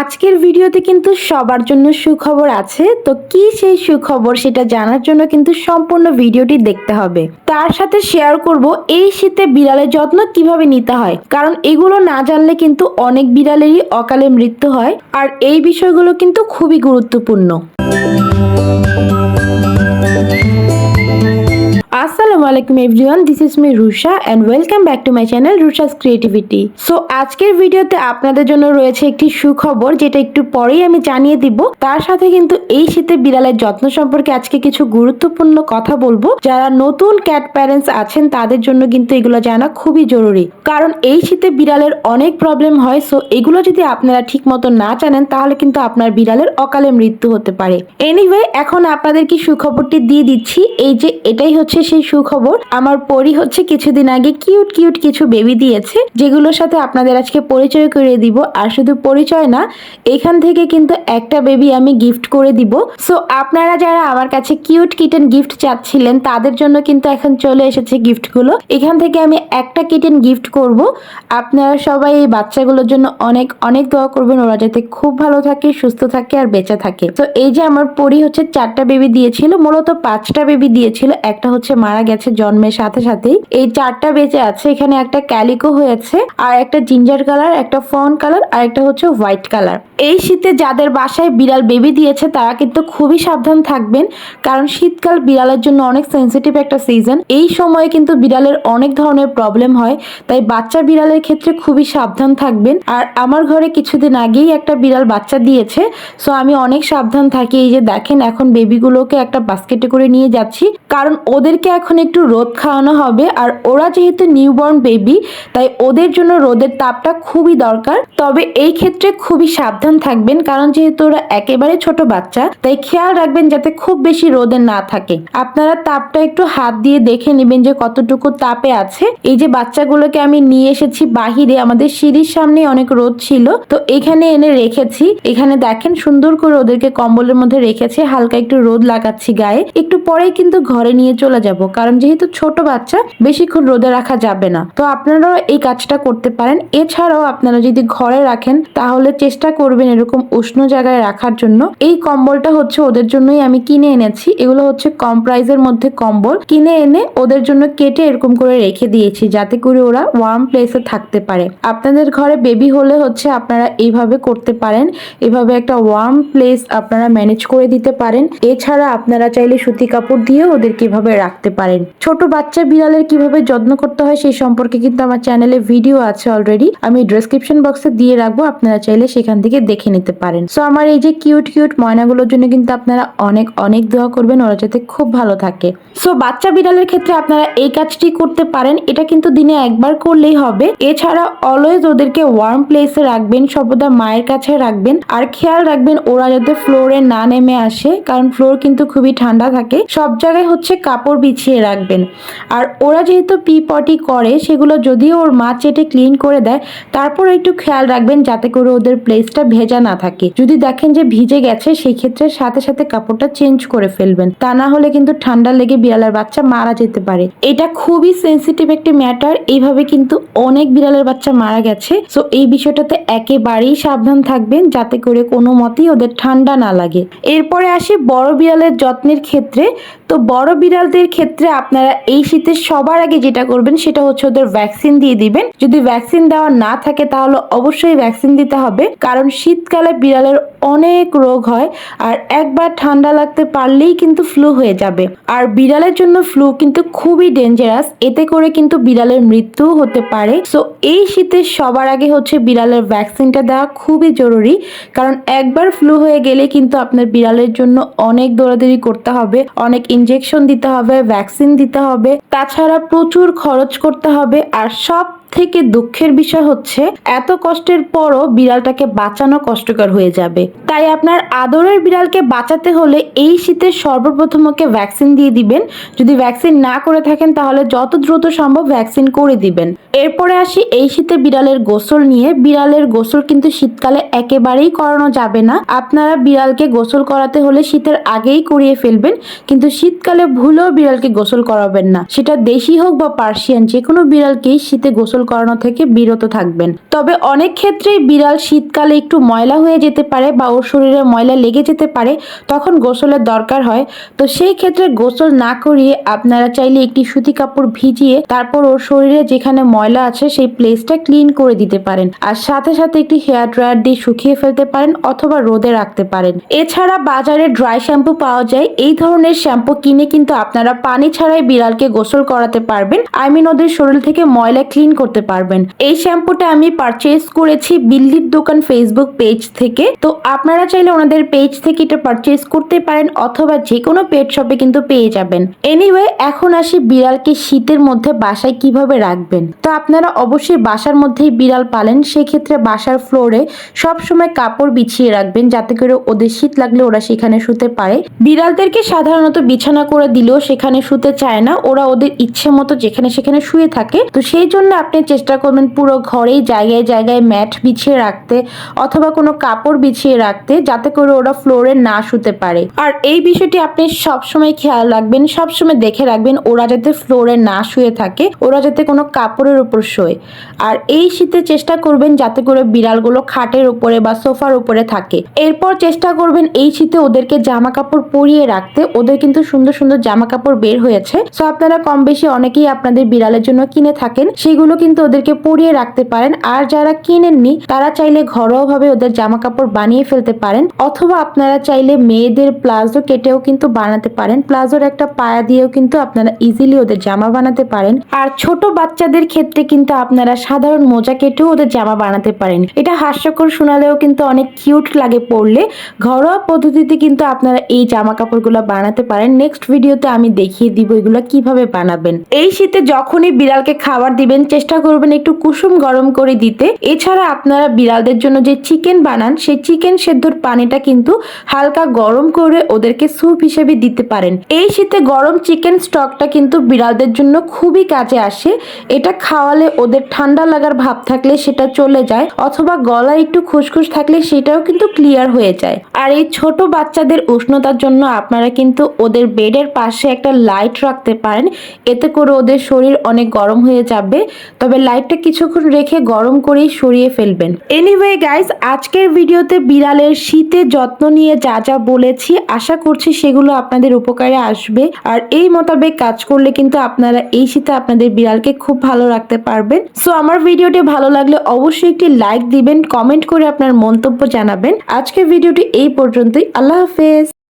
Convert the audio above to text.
আজকের ভিডিওতে কিন্তু সবার জন্য সুখবর আছে। তো কি সেই সুখবর সেটা জানার জন্য কিন্তু সম্পূর্ণ ভিডিওটি দেখতে হবে। তার সাথে শেয়ার করব এই শীতে বিড়ালের যত্ন কীভাবে নিতে হয়? কারণ এগুলো না জানলে কিন্তু অনেক বিড়ালেরই অকালে মৃত্যু হয়। আর এই বিষয়গুলো কিন্তু খুবই গুরুত্বপূর্ণ। আসসালামু আলাইকুম everyone this is me Rusha and welcome back to my channel Rusha's creativity so আজকের ভিডিওতে আপনাদের জন্য রয়েছে একটি সুখবর, যেটা একটু পরেই আমি জানিয়ে দিব। তার সাথে কিন্তু এই শীতে বিড়ালের যত্ন সম্পর্কে আজকে কিছু গুরুত্বপূর্ণ কথা বলব। যারা নতুন ক্যাট প্যারেন্টস আছেন, তাদের জন্য কিন্তু এগুলো জানা খুবই জরুরি। কারণ এই শীতে বিড়ালের অনেক প্রবলেম হয় সো এগুলো যদি আপনারা ঠিক মতো না জানেন, তাহলে কিন্তু আপনার বিড়ালের অকালে মৃত্যু হতে পারে। এনিওয়ে এখন আপনাদের কি সুখবরটি দিয়ে দিচ্ছি। এই যে, এটাই হচ্ছে সেই সুখবর। আমার পরি হচ্ছে কিছুদিন আগে কিউট কিউট কিছু বেবি দিয়েছে, যেগুলোর সাথে আপনাদের আজকে পরিচয় করে দিব। আর শুধু পরিচয় না, এখান থেকে কিন্তু একটা বেবি আমি গিফট করে দিব। সো আপনারা যারা আমার কাছে কিউট কিটেন গিফট চাচ্ছিলেন, তাদের জন্য কিন্তু এখন চলে এসেছে গিফটগুলো এখান থেকে আমি একটা কিটেন গিফট করব। আপনারা সবাই এই বাচ্চাগুলোর জন্য অনেক অনেক দোয়া করবেন। ওরা যাতে খুব ভালো থাকে, সুস্থ থাকে আর বেঁচে থাকে। তো এই যে আমার পরি হচ্ছে চারটা বেবি দিয়েছিল, মূলত পাঁচটা বেবি দিয়েছিল। একটা হচ্ছে মারা গেছে জন্মের সাথে সাথেই। এই চারটা বেঁচে আছে, এখানে একটা ক্যালিকো হয়েছে, আর একটা জিঞ্জার কালার, একটা ফন কালার, আর একটা হচ্ছে হোয়াইট কালার। এই শীতে যাদের বাসায় বিড়াল বেবি দিয়েছে, তারা কিন্তু খুবই সাবধান থাকবেন, কারণ শীতকাল বিড়ালের জন্য অনেক সেন্সিটিভ একটা সিজন এই সময়ে কিন্তু বিড়ালের অনেক ধরনের প্রবলেম হয়, তাই বাচ্চা বিড়ালের ক্ষেত্রে খুবই সাবধান থাকবেন। আর আমার ঘরে কিছুদিন আগেই একটা বিড়াল বাচ্চা দিয়েছে সো আমি অনেক সাবধান থাকি। এই যে দেখেন, এখন বেবিগুলোকে একটা বাস্কেটে করে নিয়ে যাচ্ছি, কারণ ওদেরকে এখন একটু রোদ খাওয়ানো হবে। আর ওরা যেহেতু নিউবর্ন বেবি তাই ওদের জন্য রোদের তাপটা খুবই দরকার। তবে এই ক্ষেত্রে খুবই সাবধান থাকবেন, কারণ যেহেতু ওরা একেবারে ছোট বাচ্চা, তাই খেয়াল রাখবেন যাতে খুব বেশি রোদে না থাকে। আপনারা তাপটা একটু হাত দিয়ে দেখে নেবেন যে কতটুকু তাপে আছে। এই যে বাচ্চাগুলোকে আমি নিয়ে এসেছি বাহিরে, আমাদের সিঁড়ির সামনে অনেক রোদ ছিল, তো এখানে এনে রেখেছি। এখানে দেখেন সুন্দর করে ওদেরকে কম্বলের মধ্যে রেখেছে, হালকা একটু রোদ লাগাচ্ছি গায়ে। একটু পরেই কিন্তু ঘরে নিয়ে চলে যাব। কারণ যেহেতু ছোট বাচ্চা, বেশিক্ষণ রোদে রাখা যাবে না। তো আপনারাও এই কাজটা করতে পারেন। এছাড়াও আপনারা যদি ঘরে রাখেন, তাহলে চেষ্টা করবেন এরকম উষ্ণ জায়গায় রাখার জন্য। এই কম্বলটা হচ্ছে ওদের জন্যই আমি কিনে এনেছি। এগুলো হচ্ছে কম প্রাইজের মধ্যে কম্বল। কিনে এনে ওদের জন্য কেটে এরকম করে রেখে দিয়েছি, যাতে করে ওরা ওয়ার্ম প্লেসে থাকতে পারে। আপনাদের ঘরে বেবি হলে হচ্ছে আপনারা এইভাবে করতে পারেন। এভাবে একটা ওয়ার্ম প্লেস আপনারা ম্যানেজ করে দিতে পারেন। এছাড়া আপনারা চাইলে সুতি কাপড় দিয়ে ওদের কীভাবে রাখতে পারেন। ছোট বাচ্চা বিড়ালের কীভাবে যত্ন করতে হয় সেই সম্পর্কে কিন্তু আমার চ্যানেলে ভিডিও আছে অলরেডি আমি ডেসক্রিপশন বক্সে দিয়ে রাখব, আপনারা চাইলে সেখান থেকে দেখে নিতে পারেন। সো আমার এই যে কিউট কিউট ময়নাগুলোর জন্য কিন্তু আপনারা অনেক অনেক দোয়া করবেন, ওরা যাতে খুব ভালো থাকে। সো বাচ্চা বিড়ালের ক্ষেত্রে আপনারা এই কাজটি করতে পারেন। এটা কিন্তু দিনে একবার করলেই হবে। এছাড়া অলওয়েজ ওদেরকে ওয়ার্ম প্লেসে রাখবেন, সর্বদা মায়ের কাছে রাখবেন। আর খেয়াল রাখবেন, ওরা যাতে ফ্লোরে না নেমে আসে, কারণ ফ্লোর কিন্তু খুবই ঠান্ডা থাকে। সব জায়গায় হচ্ছে কাপড় বিছিয়ে রাখবেন। আর ওরা যেহেতু পি পটি করে, সেগুলো যদিও ওর মা চেটে ক্লিন করে দেয় তারপর একটু খেয়াল রাখবেন যাতে করে ওদের প্লেসটা ভেজা না থাকে। যদি দেখেন যে ভিজে গেছে সেই ক্ষেত্রে সাথে সাথে কাপড়টা চেঞ্জ করে ফেলবেন। তা না হলে কিন্তু ঠান্ডা লেগে বিড়ালের বাচ্চা মারা যেতে পারে। এটা খুবই সেন্সিটিভ একটি ম্যাটার এইভাবে কিন্তু অনেক বিড়ালের বাচ্চা মারা গেছে। সো এই বিষয়টাতে একেবারেই সাবধান থাকবেন যাতে করে কোনো মতেই ওদের ঠান্ডা না লাগে। এরপরে আসে বড় বিড়ালের যত্নের ক্ষেত্রে। তো, বড় বিড়ালদের ক্ষেত্রে আপনারা এই শীতে সবার আগে যেটা করবেন সেটা হচ্ছে ওদের ভ্যাকসিন দিয়ে দিবেন। যদি ভ্যাকসিন দেওয়া না থাকে তাহলে অবশ্যই ভ্যাকসিন দিতে হবে। কারণ শীতকালে বিড়ালের অনেক রোগ হয় আর একবার ঠান্ডা লাগতে পারলেই কিন্তু ফ্লু হয়ে যাবে। আর বিড়ালের জন্য ফ্লু কিন্তু খুবই ডেঞ্জারাস এতে করে কিন্তু বিড়ালের মৃত্যু হতে পারে। সো এই শীতে সবার আগে হচ্ছে বিড়ালের ভ্যাকসিনটা দেওয়া খুবই জরুরি। কারণ একবার ফ্লু হয়ে গেলে কিন্তু আপনার বিড়ালের জন্য অনেক দৌড়াদৌড়ি করতে হবে, অনেক ইনজেকশন দিতে হবে ভ্যাকসিন দিতে হবে। তাছাড়া প্রচুর খরচ করতে হবে আর সব থেকে দুঃখের বিষয় হচ্ছে, এত কষ্টের পরও বিড়ালটাকে বাঁচানো কষ্টকর হয়ে যাবে। তাই আপনার আদরের বিড়ালকে বাঁচাতে হলে এই শীতে সর্বপ্রথম ওকে ভ্যাকসিন দিয়ে দিবেন। যদি ভ্যাকসিন না করে থাকেন, তাহলে যত দ্রুত সম্ভব ভ্যাকসিন করে দিবেন। এরপরে আসি এই শীতে বিড়ালের গোসল নিয়ে। বিড়ালের গোসল কিন্তু শীতকালে একেবারেই করানো যাবে না। আপনারা বিড়ালকে গোসল করাতে হলে শীতের আগেই করিয়ে ফেলবেন। কিন্তু শীতকালে ভুলেও বিড়ালকে গোসল করাবেন না। সেটা দেশি হোক বা পার্সিয়ান যে কোনো বিড়ালকেই শীতে গোসল গোসল করানো থেকে বিরত থাকবেন। তবে অনেক ক্ষেত্রেই বিড়াল শীতকালে একটু ময়লা হয়ে যেতে পারে বা ওর শরীরে ময়লা লেগে যেতে পারে, তখন গোসলের দরকার হয়। তো সেই ক্ষেত্রে গোসল না করিয়ে আপনারা চাইলে একটি সুতি কাপড় ভিজিয়ে তারপর ওর শরীরে যেখানে ময়লা আছে সেই প্লেসটা ক্লিন করে দিতে পারেন। আর সাথে সাথে একটি হেয়ার ড্রায়ার দিয়ে শুকিয়ে ফেলতে পারেন অথবা রোদে রাখতে পারেন। এছাড়া বাজারে ড্রাই শ্যাম্পু পাওয়া যায়। এই ধরনের শ্যাম্পু কিনে কিন্তু আপনারা পানি ছাড়াই বিড়ালকে গোসল করাতে পারবেন। আই মিন ওদের শরীর থেকে ময়লা ক্লিন করতে পারবেন। এই শ্যাম্পুটা আমি পারচেজ করেছি বিল্লির দোকান ফেসবুক পেজ থেকে। তো আপনারা চাইলে ওনাদের পেজ থেকে এটা পারচেজ করতে পারেন অথবা যে কোনো পেট শপে কিন্তু পেয়ে যাবেন। এনিওয়ে এখন আসি বিড়ালকে শীতের মধ্যে বাসায় কীভাবে রাখবেন। তো আপনারা অবশ্যই বাসার মধ্যেই বিড়াল পালেন, সেক্ষেত্রে বাসার ফ্লোরে সব সময় কাপড় বিছিয়ে রাখবেন যাতে করে ওদের শীত লাগলে ওরা সেখানে শুতে পারে। বিড়ালদেরকে সাধারণত বিছানা করে দিলেও সেখানে শুতে চায় না, ওরা ওদের ইচ্ছে মতো যেখানে সেখানে শুয়ে থাকে। তো সেই জন্য আপনি চেষ্টা করবেন পুরো ঘরেই জায়গায় জায়গায় ম্যাট বিছিয়ে রাখতে অথবা কোনো কাপড় বিছিয়ে রাখতে যাতে করে ওরা ফ্লোরে না শুতে পারে। আর এই বিষয়টি আপনি সবসময় খেয়াল রাখবেন, সবসময় দেখে রাখবেন ওরা যাতে ফ্লোরে না শুয়ে থাকে, ওরা যাতে কোনো কাপড়ের উপর শোয়। আর এই শীতে চেষ্টা করবেন যাতে করে বিড়ালগুলো খাটের উপরে বা সোফার উপরে থাকে। এরপর চেষ্টা করবেন এই শীতে ওদেরকে জামা কাপড় পরিয়ে রাখতে। ওদের কিন্তু সুন্দর সুন্দর জামা কাপড় বের হয়েছে। সো আপনারা কম বেশি অনেকেই আপনাদের বিড়ালের জন্য কিনে থাকেন। সেগুলো কিন্তু ওদেরকে পরিয়ে রাখতে পারেন। আর যারা কিনেননি, তারা চাইলে ঘরোয়া ভাবে ওদের জামা কাপড় বানিয়ে ফেলতে পারেন। অথবা আপনারা চাইলে মেয়েদের প্লাজো কেটেও কিন্তু বানাতে পারেন। প্লাজোর একটা পায়া দিয়েও কিন্তু আপনারা ইজিলি ওদের জামা বানাতে পারেন। আর ছোট বাচ্চাদের ক্ষেত্রে কিন্তু আপনারা সাধারণ মোজা কেটেও ওদের জামা বানাতে পারেন। এটা হাস্যকর শোনালেও কিন্তু অনেক কিউট লাগে পড়লে। ঘরোয়া পদ্ধতিতে কিন্তু আপনারা এই জামা কাপড়গুলো বানাতে পারেন। নেক্সট ভিডিওতে আমি দেখিয়ে দিব এগুলো কীভাবে বানাবেন। এই শীতে যখনই বিড়ালকে খাবার দিবেন, চেষ্টা করবেন একটু কুসুম গরম করে দিতে। এছাড়া আপনারা বিড়ালদের জন্য যে চিকেন বানান, সেই চিকেন সেদ্ধর পানিটা কিন্তু হালকা গরম করে ওদেরকে স্যুপ হিসেবে দিতে পারেন। এই শীতে গরম চিকেন স্টকটা কিন্তু বিড়ালদের জন্য খুবই কাজে আসে। এটা খাওয়ালে ওদের ঠান্ডা লাগার ভাব থাকলে সেটা চলে যায়, অথবা গলায় একটু খুসখুস থাকলে সেটাও কিন্তু ক্লিয়ার হয়ে যায়। আর এই ছোট বাচ্চাদের উষ্ণতার জন্য আপনারা কিন্তু ওদের বেডের পাশে একটা লাইট রাখতে পারেন। এতে করে ওদের শরীর অনেক গরম হয়ে যাবে। তবে লাইটটা কিছুক্ষণ রেখে গরম করেই সরিয়ে ফেলবেন। এনিওয়ে গাইস আজকের ভিডিওতে বিড়ালের শীতের যত্ন নিয়ে যা যা বলেছি, আশা করছি সেগুলো আপনাদের উপকারে আসবে। আর এই মোতাবেক কাজ করলে কিন্তু আপনারা এই শীতে আপনাদের বিড়ালকে খুব ভালো রাখতে পারবেন। সো আমার ভিডিওটি ভালো লাগলে অবশ্যই একটি লাইক দিবেন কমেন্ট করে আপনার মন্তব্য জানাবেন। আজকের ভিডিওটি এই পর্যন্তই। আল্লাহ হাফেজ!